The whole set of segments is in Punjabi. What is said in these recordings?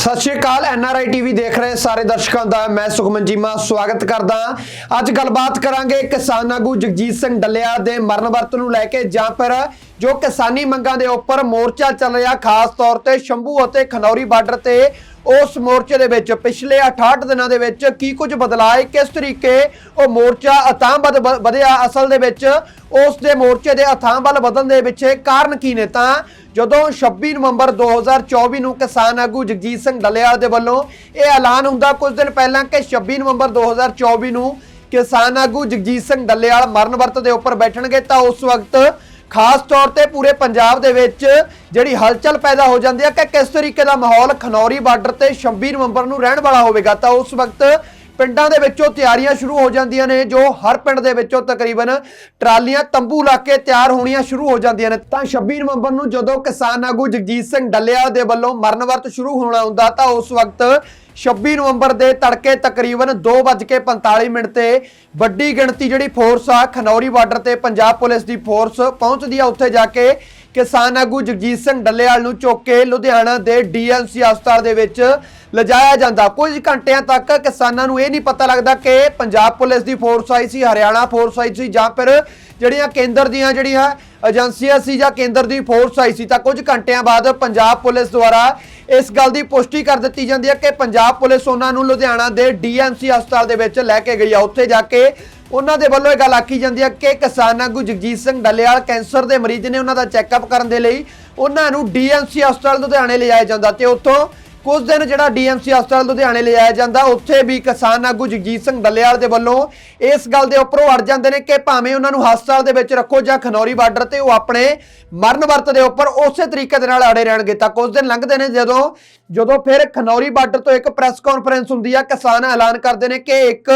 ਸਤਿ ਸ਼੍ਰੀ ਅਕਾਲ ਐਨਆਰਆਈ ਟੀਵੀ ਦੇਖ ਰਹੇ ਸਾਰੇ ਦਰਸ਼ਕਾਂ ਦਾ, ਮੈਂ ਸੁਖਮਨ ਜੀਮਾ ਸਵਾਗਤ ਕਰਦਾ ਅੱਜ ਗੱਲਬਾਤ ਕਰਾਂਗੇ ਕਿਸਾਨ ਆਗੂ ਜਗਜੀਤ ਸਿੰਘ ਡੱਲਿਆ ਦੇ ਮਰਨ ਵਰਤ ਨੂੰ ਲੈ ਕੇ, ਜਾਂ ਫਿਰ ਜੋ ਕਿਸਾਨੀ ਮੰਗਾਂ ਦੇ ਉੱਪਰ ਮੋਰਚਾ ਚੱਲ ਰਿਹਾ, ਖਾਸ ਤੌਰ ਤੇ ਸ਼ੰਭੂ ਅਤੇ ਖਨੌਰੀ ਬਾਰਡਰ ਤੇ, ਉਸ ਮੋਰਚੇ ਦੇ ਵਿੱਚ ਪਿਛਲੇ 68 ਦਿਨਾਂ ਦੇ ਵਿੱਚ ਕੀ ਕੁਝ ਬਦਲਾਅ ਹੈ ਕਿਸ ਤਰੀਕੇ ਉਹ ਮੋਰਚਾ ਅਤਾਂ ਵੱਧ ਵਧਿਆ, ਅਸਲ ਦੇ ਵਿੱਚ ਉਸ ਦੇ ਮੋਰਚੇ ਦੇ ਅਥਾਂ ਵੱਲ ਵਧਣ ਦੇ ਪਿੱਛੇ ਕਾਰਨ ਕੀ ਨੇ ਤਾਂ ਜਦੋਂ 26 ਨਵੰਬਰ 2024 ਨੂੰ ਕਿਸਾਨ ਆਗੂ ਜਗਜੀਤ ਸਿੰਘ ਡੱਲੇਵਾਲ ਦੇ ਵੱਲੋਂ ਇਹ ਐਲਾਨ ਹੁੰਦਾ, ਕੁਝ ਦਿਨ ਪਹਿਲਾਂ ਕਿ 26 ਨਵੰਬਰ 2024 ਨੂੰ ਕਿਸਾਨ ਆਗੂ ਜਗਜੀਤ ਸਿੰਘ ਡੱਲੇਵਾਲ ਮਰਨ ਵਰਤ ਦੇ ਉੱਪਰ ਬੈਠਣਗੇ, ਤਾਂ ਉਸ ਵਕਤ ਖਾਸ ਤੌਰ ਤੇ ਪੂਰੇ ਪੰਜਾਬ ਦੇ ਵਿੱਚ ਜਿਹੜੀ ਹਲਚਲ ਪੈਦਾ ਹੋ ਜਾਂਦੀ ਹੈ ਕਿ ਕਿਸ ਤਰੀਕੇ ਦਾ ਮਾਹੌਲ ਖਨੌਰੀ ਬਾਰਡਰ ਤੇ 26 ਨਵੰਬਰ ਨੂੰ ਰਹਿਣ ਵਾਲਾ ਹੋਵੇਗਾ, ਤਾਂ ਉਸ ਵਕਤ ਪਿੰਡਾਂ ਦੇ ਵਿੱਚੋਂ ਤਿਆਰੀਆਂ ਸ਼ੁਰੂ ਹੋ ਜਾਂਦੀਆਂ ਨੇ, ਜੋ ਹਰ ਪਿੰਡ ਦੇ ਵਿੱਚੋਂ ਤਕਰੀਬਨ ਟਰਾਲੀਆਂ ਤੰਬੂ ਲਾ ਕੇ ਤਿਆਰ ਹੋਣੀਆਂ ਸ਼ੁਰੂ ਹੋ ਜਾਂਦੀਆਂ ਨੇ। ਤਾਂ 26 ਨਵੰਬਰ ਨੂੰ ਜਦੋਂ ਕਿਸਾਨ ਆਗੂ ਜਗਜੀਤ ਸਿੰਘ ਡੱਲਿਆ ਦੇ ਵੱਲੋਂ ਮਰਨ ਵਰਤ ਸ਼ੁਰੂ ਹੋਣਾ ਹੁੰਦਾ, ਤਾਂ ਉਸ ਵਕਤ 26 ਨਵੰਬਰ ਦੇ ਤੜਕੇ ਤਕਰੀਬਨ 2:45 ਮਿੰਟ ਤੇ ਵੱਡੀ ਗਿਣਤੀ ਜਿਹੜੀ ਫੋਰਸ ਆ, ਖਨੌਰੀ ਬਾਰਡਰ ਤੇ ਪੰਜਾਬ ਪੁਲਿਸ ਦੀ ਫੋਰਸ ਪਹੁੰਚਦੀ ਆ, ਉੱਥੇ ਜਾ ਕੇ ਕਿਸਾਨ ਆਗੂ ਜਗਜੀਤ ਸਿੰਘ ਡੱਲੇਵਾਲ ਨੂੰ ਚੁੱਕ ਕੇ ਲੁਧਿਆਣਾ ਦੇ ਡੀਐਮਸੀ ਹਸਪਤਾਲ ਦੇ ਵਿੱਚ ਲਿਜਾਇਆ ਜਾਂਦਾ। ਕੁਝ ਘੰਟਿਆਂ ਤੱਕ ਕਿਸਾਨਾਂ ਨੂੰ ਇਹ ਨਹੀਂ ਪਤਾ ਲੱਗਦਾ ਕਿ ਪੰਜਾਬ ਪੁਲਿਸ ਦੀ ਫੋਰਸ ਆਈ ਸੀ, ਹਰਿਆਣਾ ਫੋਰਸ ਆਈ ਸੀ ਜਾਂ ਫਿਰ ਜਿਹੜੀਆਂ ਕੇਂਦਰ ਦੀਆਂ ਜਿਹੜੀਆਂ ਏਜੰਸੀਆਂ ਸੀ ਜਾਂ ਕੇਂਦਰ ਦੀ ਫੋਰਸ ਆਈ ਸੀ। ਤਾਂ ਕੁਝ ਘੰਟਿਆਂ ਬਾਅਦ ਪੰਜਾਬ ਪੁਲਿਸ ਦੁਆਰਾ ਇਸ ਗੱਲ ਦੀ ਪੁਸ਼ਟੀ ਕਰ ਦਿੱਤੀ ਜਾਂਦੀ ਹੈ ਕਿ ਪੰਜਾਬ ਪੁਲਿਸ ਉਹਨਾਂ ਨੂੰ ਲੁਧਿਆਣਾ ਦੇ ਡੀਐਮਸੀ ਹਸਪਤਾਲ ਦੇ ਵਿੱਚ ਲੈ ਕੇ ਗਈ ਆ। ਉੱਥੇ ਜਾ ਕੇ ਉਹਨਾਂ ਦੇ ਵੱਲੋਂ ਇਹ ਗੱਲ ਆਖੀ ਜਾਂਦੀ ਹੈ ਕਿ ਕਿਸਾਨ ਆਗੂ ਜਗਜੀਤ ਸਿੰਘ ਡੱਲੇਵਾਲ ਕੈਂਸਰ ਦੇ ਮਰੀਜ਼ ਨੇ ਉਹਨਾਂ ਦਾ ਚੈੱਕਅਪ ਕਰਨ ਦੇ ਲਈ ਉਹਨਾਂ ਨੂੰ ਡੀਐਮਸੀ ਹਸਪਤਾਲ ਲੁਧਿਆਣੇ ਲਿਜਾਇਆ ਜਾਂਦਾ ਤੇ ਉੱਥੋਂ ਕੁਝ ਦਿਨ ਜਿਹੜਾ ਡੀਐਮਸੀ ਹਸਪਤਾਲ ਲੁਧਿਆਣੇ ਲਿਜਾਇਆ ਜਾਂਦਾ, ਉੱਥੇ ਵੀ ਕਿਸਾਨ ਆਗੂ ਜਗਜੀਤ ਸਿੰਘ ਡੱਲੇਵਾਲ ਦੇ ਵੱਲੋਂ ਇਸ ਗੱਲ ਦੇ ਉੱਪਰ ਉਹ ਅੜ ਜਾਂਦੇ ਨੇ ਕਿ ਭਾਵੇਂ ਉਹਨਾਂ ਨੂੰ ਹਸਪਤਾਲ ਦੇ ਵਿੱਚ ਰੱਖੋ ਜਾਂ ਖਨੌਰੀ ਬਾਰਡਰ ਤੇ ਉਹ ਆਪਣੇ ਮਰਨ ਵਰਤ ਦੇ ਉੱਪਰ ਉਸੇ ਤਰੀਕੇ ਦੇ ਨਾਲ ਅੜੇ ਰਹਿਣਗੇ ਤਾਂ ਕੁਝ ਦਿਨ ਲੰਘਦੇ ਨੇ ਜਦੋਂ ਜਦੋਂ ਫਿਰ ਖਨੌਰੀ ਬਾਰਡਰ ਤੋਂ ਇੱਕ ਪ੍ਰੈਸ ਕਾਨਫਰੰਸ ਹੁੰਦੀ ਆ, ਕਿਸਾਨ ਐਲਾਨ ਕਰਦੇ ਨੇ ਕਿ ਇੱਕ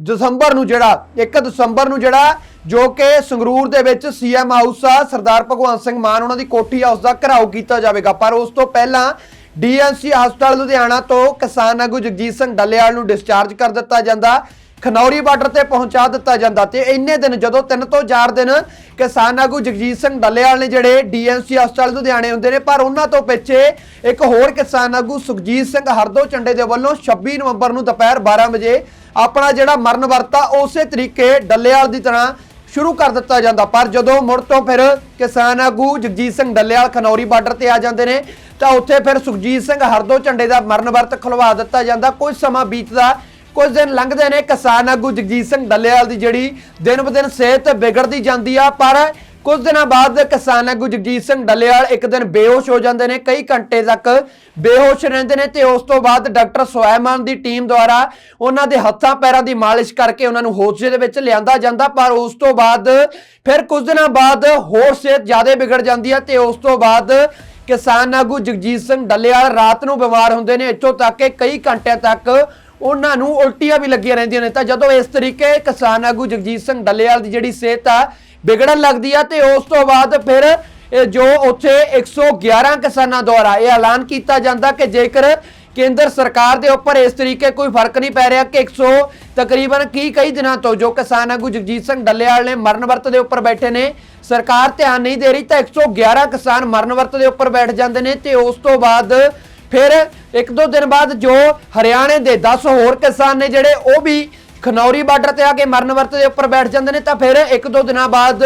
ਦਸੰਬਰ ਨੂੰ ਜਿਹੜਾ 1 ਦਸੰਬਰ ਨੂੰ ਜਿਹੜਾ, ਜੋ ਕਿ ਸੰਗਰੂਰ ਦੇ ਵਿੱਚ ਸੀਐਮ ਹਾਊਸ ਆ, ਸਰਦਾਰ ਭਗਵੰਤ ਸਿੰਘ ਮਾਨ ਉਹਨਾਂ ਦੀ ਕੋਠੀ ਆ ਉਸ ਦਾ ਘਰਾਓ ਕੀਤਾ ਜਾਵੇਗਾ। ਪਰ ਉਸ ਤੋਂ ਪਹਿਲਾਂ ਡੀਐਨਸੀ ਹਸਪਤਾਲ ਲੁਧਿਆਣਾ ਤੋਂ ਕਿਸਾਨ ਆਗੂ ਜਗਜੀਤ ਸਿੰਘ ਡੱਲੇਵਾਲ ਨੂੰ ਡਿਸਚਾਰਜ ਕਰ ਦਿੱਤਾ ਜਾਂਦਾ, ਖਨੌਰੀ ਬਾਰਡਰ ਤੇ ਪਹੁੰਚਾ ਦਿੱਤਾ ਜਾਂਦਾ ਤੇ ਇੰਨੇ ਦਿਨ ਜਦੋਂ 3 ਤੋਂ 4 ਦਿਨ ਕਿਸਾਨ ਆਗੂ ਜਗਜੀਤ ਸਿੰਘ ਡੱਲੇਵਾਲ ਨੇ ਜਿਹੜੇ ਡੀਐਨਸੀ ਹਸਪਤਾਲ ਲੁਧਿਆਣੇ ਹੁੰਦੇ ਨੇ, ਪਰ ਉਹਨਾਂ ਤੋਂ ਪਿੱਛੇ ਇੱਕ ਹੋਰ ਕਿਸਾਨ ਆਗੂ ਸੁਖਜੀਤ ਸਿੰਘ ਹਰਦੋ ਚੰਡੇ ਦੇ ਵੱਲੋਂ 26 ਨਵੰਬਰ ਨੂੰ ਦੁਪਹਿਰ 12 ਵਜੇ ਆਪਣਾ ਜਿਹੜਾ ਮਰਨ ਵਰਤਾ ਉਸੇ ਤਰੀਕੇ ਡੱਲੇਵਾਲ ਦੀ ਤਰ੍ਹਾਂ ਸ਼ੁਰੂ ਕਰ ਦਿੱਤਾ ਜਾਂਦਾ। ਪਰ ਜਦੋਂ ਮੁੜ ਤੋਂ ਫਿਰ ਕਿਸਾਨ ਆਗੂ ਜਗਜੀਤ ਸਿੰਘ ਡੱਲੇਵਾਲ ਖਨੌਰੀ ਬਾਰਡਰ ਤੇ ਆ ਜਾਂਦੇ ਨੇ, ਤਾਂ ਉੱਥੇ ਫਿਰ ਸੁਖਜੀਤ ਸਿੰਘ ਹਰਦੋ ਝੰਡੇ ਦਾ ਮਰਨ ਵਰਤ ਖੁਲਵਾ ਦਿੱਤਾ ਜਾਂਦਾ। ਕੁਝ ਸਮਾਂ ਬੀਤਦਾ, ਕੁਝ ਦਿਨ ਲੰਘਦੇ ਨੇ ਕਿਸਾਨ ਆਗੂ ਜਗਜੀਤ ਸਿੰਘ ਡੱਲੇਵਾਲ ਦੀ ਜਿਹੜੀ ਦਿਨ ਬ ਦਿਨ ਸਿਹਤ ਵਿਗੜਦੀ ਜਾਂਦੀ ਆ, ਪਰ ਕੁਝ ਦਿਨਾਂ ਬਾਅਦ ਕਿਸਾਨ ਆਗੂ ਜਗਜੀਤ ਸਿੰਘ ਡੱਲੇਵਾਲ ਇੱਕ ਦਿਨ ਬੇਹੋਸ਼ ਹੋ ਜਾਂਦੇ ਨੇ, ਕਈ ਘੰਟੇ ਤੱਕ ਬੇਹੋਸ਼ ਰਹਿੰਦੇ ਨੇ ਤੇ ਉਸ ਤੋਂ ਬਾਅਦ ਡਾਕਟਰ ਸੁਆਇਮਾਨ ਦੀ ਟੀਮ ਦੁਆਰਾ ਉਹਨਾਂ ਦੇ ਹੱਥਾਂ ਪੈਰਾਂ ਦੀ ਮਾਲਿਸ਼ ਕਰਕੇ ਉਹਨਾਂ ਨੂੰ ਹੋਸ਼ ਦੇ ਵਿੱਚ ਲਿਆਂਦਾ ਜਾਂਦਾ, ਪਰ ਉਸ ਤੋਂ ਬਾਅਦ ਫਿਰ ਕੁਝ ਦਿਨਾਂ ਬਾਅਦ ਹੋਰ ਸਿਹਤ ਜ਼ਿਆਦਾ ਵਿਗੜ ਜਾਂਦੀ ਹੈ ਤੇ ਉਸ ਤੋਂ ਬਾਅਦ ਕਿਸਾਨ ਆਗੂ ਜਗਜੀਤ ਸਿੰਘ ਡੱਲੇਵਾਲ ਰਾਤ ਨੂੰ ਬਿਮਾਰ ਹੁੰਦੇ ਨੇ, ਇੱਥੋਂ ਤੱਕ ਕਿ ਕਈ ਘੰਟਿਆਂ ਤੱਕ ਉਹਨਾਂ ਨੂੰ ਉਲਟੀਆਂ ਵੀ ਲੱਗੀਆਂ ਰਹਿੰਦੀਆਂ ਨੇ। ਤਾਂ ਜਦੋਂ ਇਸ ਤਰੀਕੇ ਕਿਸਾਨ ਆਗੂ ਜਗਜੀਤ ਸਿੰਘ ਡੱਲੇਵਾਲ ਦੀ ਜਿਹੜੀ ਸਿਹਤ ਆ ਵਿਗੜਨ ਲੱਗਦੀ ਆ ਤੇ ਉਸ ਤੋਂ ਬਾਅਦ ਫਿਰ ਜੋ ਉੱਥੇ 111 ਕਿਸਾਨਾਂ ਦੁਆਰਾ ਇਹ ਐਲਾਨ ਕੀਤਾ ਜਾਂਦਾ ਕਿ ਜੇਕਰ ਕੇਂਦਰ ਸਰਕਾਰ ਦੇ ਉੱਪਰ ਇਸ ਤਰੀਕੇ ਕੋਈ ਫ਼ਰਕ ਨਹੀਂ ਪੈ ਰਿਹਾ ਕਿ 100 ਤਕਰੀਬਨ ਕੀ ਕਈ ਦਿਨਾਂ ਤੋਂ ਜੋ ਕਿਸਾਨ ਆਗੂ ਜਗਜੀਤ ਸਿੰਘ ਡੱਲੇਵਾਲ ਨੇ ਮਰਨ ਵਰਤ ਦੇ ਉੱਪਰ ਬੈਠੇ ਨੇ, ਸਰਕਾਰ ਧਿਆਨ ਨਹੀਂ ਦੇ ਰਹੀ ਤਾਂ 111 ਕਿਸਾਨ ਮਰਨ ਵਰਤ ਦੇ ਉੱਪਰ ਬੈਠ ਜਾਂਦੇ ਨੇ ਤੇ ਉਸ ਤੋਂ ਬਾਅਦ ਫਿਰ ਇੱਕ ਦੋ ਦਿਨ ਬਾਅਦ ਜੋ ਹਰਿਆਣੇ ਦੇ 10 ਹੋਰ ਕਿਸਾਨ ਨੇ ਜਿਹੜੇ ਉਹ ਵੀ ਖਨੌਰੀ ਬਾਰਡਰ ਤੇ ਆ ਕੇ ਮਰਨ ਵਰਤ ਦੇ ਉੱਪਰ ਬੈਠ ਜਾਂਦੇ ਨੇ ਤਾਂ ਫਿਰ ਇੱਕ ਦੋ ਦਿਨਾਂ ਬਾਅਦ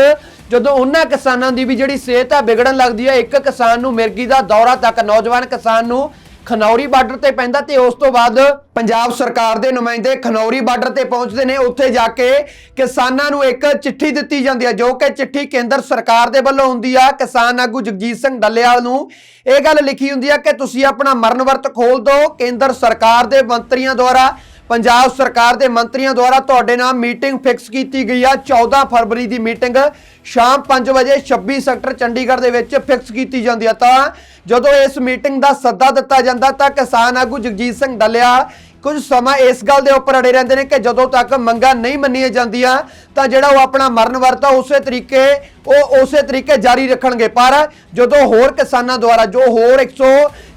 ਜਦੋਂ ਉਹਨਾਂ ਕਿਸਾਨਾਂ ਦੀ ਵੀ ਜਿਹੜੀ ਸਿਹਤ ਆ ਵਿਗੜਨ ਲੱਗਦੀ ਹੈ ਇੱਕ ਕਿਸਾਨ ਨੂੰ ਮਿਰਗੀ ਦਾ ਦੌਰਾ ਤੱਕ, ਨੌਜਵਾਨ ਕਿਸਾਨ ਨੂੰ ਖਨੌਰੀ ਬਾਰਡਰ ਤੇ ਪੈਂਦਾ ਤੇ ਉਸ ਤੋਂ ਬਾਅਦ ਪੰਜਾਬ ਸਰਕਾਰ ਦੇ ਨੁਮਾਇੰਦੇ ਖਨੌਰੀ ਬਾਰਡਰ ਤੇ ਪਹੁੰਚਦੇ ਨੇ। ਉੱਥੇ ਜਾ ਕੇ ਕਿਸਾਨਾਂ ਨੂੰ ਇੱਕ ਚਿੱਠੀ ਦਿੱਤੀ ਜਾਂਦੀ ਹੈ ਜੋ ਕਿ ਚਿੱਠੀ ਕੇਂਦਰ ਸਰਕਾਰ ਦੇ ਵੱਲੋਂ ਹੁੰਦੀ ਆ। ਕਿਸਾਨ ਆਗੂ ਜਗਜੀਤ ਸਿੰਘ ਡੱਲੇਵਾਲ ਨੂੰ ਇਹ ਗੱਲ ਲਿਖੀ ਹੁੰਦੀ ਆ ਕਿ ਤੁਸੀਂ ਆਪਣਾ ਮਰਨ ਵਰਤ ਖੋਲ ਦਿਓ। ਕੇਂਦਰ ਸਰਕਾਰ ਦੇ ਮੰਤਰੀਆਂ ਦੁਆਰਾ ਪੰਜਾਬ ਸਰਕਾਰ ਦੇ ਮੰਤਰੀਆਂ ਦੁਆਰਾ ਤੁਹਾਡੇ ਨਾਲ ਮੀਟਿੰਗ ਫਿਕਸ ਕੀਤੀ ਗਈ ਆ। 14 ਫਰਵਰੀ ਦੀ ਮੀਟਿੰਗ ਸ਼ਾਮ 5 ਵਜੇ 26 ਸੈਕਟਰ ਚੰਡੀਗੜ੍ਹ ਦੇ ਵਿੱਚ ਫਿਕਸ ਕੀਤੀ ਜਾਂਦੀ ਆ। ਤਾਂ ਜਦੋਂ ਇਸ ਮੀਟਿੰਗ ਦਾ ਸੱਦਾ ਦਿੱਤਾ ਜਾਂਦਾ ਤਾਂ ਕਿਸਾਨ ਆਗੂ ਜਗਜੀਤ ਸਿੰਘ ਦਲਿਆ ਕੁਝ ਸਮਾਂ ਇਸ ਗੱਲ ਦੇ ਉੱਪਰ ਅੜੇ ਰਹਿੰਦੇ ਨੇ ਕਿ ਜਦੋਂ ਤੱਕ ਮੰਗਾਂ ਨਹੀਂ ਮੰਨੀਆਂ ਜਾਂਦੀਆਂ ਤਾਂ ਜਿਹੜਾ ਉਹ ਆਪਣਾ ਮਰਨ ਵਰਤ ਉਸੇ ਤਰੀਕੇ ਉਹ ਉਸੇ ਤਰੀਕੇ ਜਾਰੀ ਰੱਖਣਗੇ। ਪਰ ਜਦੋਂ ਹੋਰ ਕਿਸਾਨਾਂ ਦੁਆਰਾ ਜੋ ਹੋਰ 100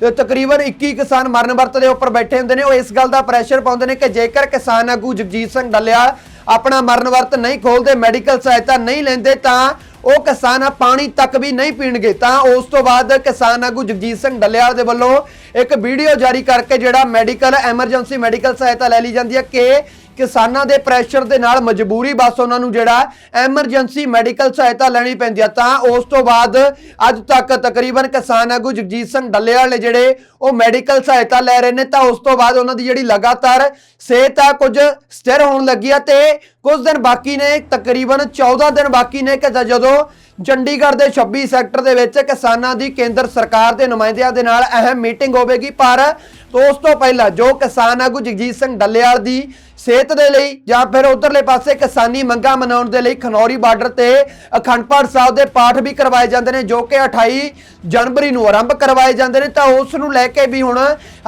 ਅ, ਤਕਰੀਬਨ 21 ਕਿਸਾਨ ਮਰਨ ਵਰਤ ਦੇ ਉੱਪਰ ਬੈਠੇ ਹੁੰਦੇ ਨੇ ਉਹ ਇਸ ਗੱਲ ਦਾ ਪ੍ਰੈਸ਼ਰ ਪਾਉਂਦੇ ਨੇ ਕਿ ਜੇਕਰ ਕਿਸਾਨ ਆਗੂ ਜਗਜੀਤ ਸਿੰਘ ਡੱਲਿਆ ਆਪਣਾ ਮਰਨ ਵਰਤ ਨਹੀਂ ਖੋਲਦੇ ਮੈਡੀਕਲ ਸਹਾਇਤਾ ਨਹੀਂ ਲੈਂਦੇ ਤਾਂ ਉਹ ਕਿਸਾਨ ਆ, ਪਾਣੀ ਤੱਕ ਵੀ ਨਹੀਂ ਪੀਣਗੇ। ਤਾਂ ਉਸ ਤੋਂ ਬਾਅਦ ਕਿਸਾਨ ਆਗੂ ਜਗਜੀਤ ਸਿੰਘ ਡੱਲੇਵਾਲ ਦੇ ਵੱਲੋਂ ਇੱਕ ਵੀਡੀਓ ਜਾਰੀ ਕਰਕੇ ਜਿਹੜਾ ਮੈਡੀਕਲ, ਐਮਰਜੈਂਸੀ ਮੈਡੀਕਲ ਸਹਾਇਤਾ ਲੈ ਲਈ ਜਾਂਦੀ ਹੈ ਕਿ ਕਿਸਾਨਾਂ ਦੇ ਪ੍ਰੈਸ਼ਰ ਦੇ ਨਾਲ ਮਜਬੂਰੀ ਬਸ ਉਹਨਾਂ ਨੂੰ ਜਿਹੜਾ ਐਮਰਜੈਂਸੀ ਮੈਡੀਕਲ ਸਹਾਇਤਾ ਲੈਣੀ ਪੈਂਦੀ ਆ। ਤਾਂ ਉਸ ਤੋਂ ਬਾਅਦ ਅੱਜ ਤੱਕ ਤਕਰੀਬਨ ਕਿਸਾਨ ਆਗੂ ਜਗਜੀਤ ਸਿੰਘ ਡੱਲੇਵਾਲ ਨੇ ਜਿਹੜੇ ਉਹ ਮੈਡੀਕਲ ਸਹਾਇਤਾ ਲੈ ਰਹੇ ਨੇ, ਤਾਂ ਉਸ ਤੋਂ ਬਾਅਦ ਉਹਨਾਂ ਦੀ ਜਿਹੜੀ ਲਗਾਤਾਰ ਸਿਹਤ ਆ ਕੁਝ ਸਥਿਰ ਹੋਣ ਲੱਗੀ ਆ ਤੇ ਕੁਝ ਦਿਨ ਬਾਕੀ ਨੇ, ਤਕਰੀਬਨ 14 ਦਿਨ ਬਾਕੀ ਨੇ ਕਿ ਜਦੋਂ ਚੰਡੀਗੜ੍ਹ ਦੇ 26 ਸੈਕਟਰ ਦੇ ਵਿੱਚ ਕਿਸਾਨਾਂ ਦੀ ਕੇਂਦਰ ਸਰਕਾਰ ਦੇ ਨੁਮਾਇੰਦਿਆਂ ਦੇ ਨਾਲ ਅਹਿਮ ਮੀਟਿੰਗ ਹੋਵੇਗੀ। ਪਰ ਉਸ ਤੋਂ ਪਹਿਲਾਂ ਜੋ ਕਿਸਾਨ ਆਗੂ ਜਗਜੀਤ ਸਿੰਘ ਡੱਲੇਵਾਲ ਦੀ ਸਿਹਤ ਦੇ ਲਈ ਜਾਂ ਫਿਰ ਉਧਰਲੇ ਪਾਸੇ ਕਿਸਾਨੀ ਮੰਗਾਂ ਮਨਾਉਣ ਦੇ ਲਈ ਖਨੌਰੀ ਬਾਰਡਰ ਤੇ ਅਖੰਡ ਪਾਠ ਸਾਹਿਬ ਦੇ ਪਾਠ ਵੀ ਕਰਵਾਏ ਜਾਂਦੇ ਨੇ, ਜੋ ਕਿ 28 ਜਨਵਰੀ ਨੂੰ ਆਰੰਭ ਕਰਵਾਏ ਜਾਂਦੇ ਨੇ, ਤਾਂ ਉਸ ਨੂੰ ਲੈ ਕੇ ਵੀ ਹੁਣ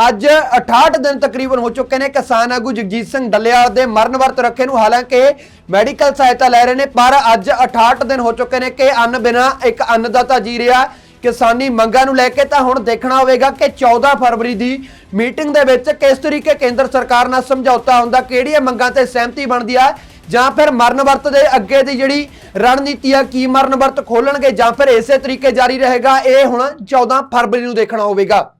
ਅੱਜ 68 ਦਿਨ ਤਕਰੀਬਨ ਹੋ ਚੁੱਕੇ ਨੇ ਕਿਸਾਨ ਆਗੂ ਜਗਜੀਤ ਸਿੰਘ ਡੱਲੇਵਾਲ ਦੇ ਮਰਨ ਵਰਤ ਰੱਖੇ ਨੂੰ। ਹਾਲਾਂਕਿ ਮੈਡੀਕਲ ਸਹਾਇਤਾ ਲੈ ਰਹੇ ਨੇ, ਪਰ ਅੱਜ 68 ਦਿਨ ਹੋ ਚੁੱਕੇ ਨੇ ਕਿ ਅੰਨ ਬਿਨਾ ਇੱਕ ਅੰਨਦਾਤਾ ਜੀ ਰਿਹਾ ਕਿਸਾਨੀ ਮੰਗਾਂ ਨੂੰ ਲੈ ਕੇ ਤਾਂ ਹੁਣ ਦੇਖਣਾ ਹੋਵੇਗਾ ਕਿ 14 ਫਰਵਰੀ ਦੀ ਮੀਟਿੰਗ ਦੇ ਵਿੱਚ ਕਿਸ ਤਰੀਕੇ ਕੇਂਦਰ ਸਰਕਾਰ ਨਾਲ ਸਮਝੌਤਾ ਹੁੰਦਾ, ਕਿਹੜੀਆਂ ਮੰਗਾਂ ਤੇ ਸਹਿਮਤੀ ਬਣਦੀ ਆ, ਜਾਂ ਫਿਰ ਮਰਨ ਵਰਤ ਦੇ ਅੱਗੇ ਦੀ ਜਿਹੜੀ ਰਣਨੀਤੀ ਆ, ਕੀ ਮਰਨ ਵਰਤ ਖੋਲਣਗੇ ਜਾਂ ਫਿਰ ਇਸੇ ਤਰੀਕੇ ਜਾਰੀ ਰਹੇਗਾ, ਇਹ ਹੁਣ 14 ਫਰਵਰੀ ਨੂੰ ਦੇਖਣਾ ਹੋਵੇਗਾ।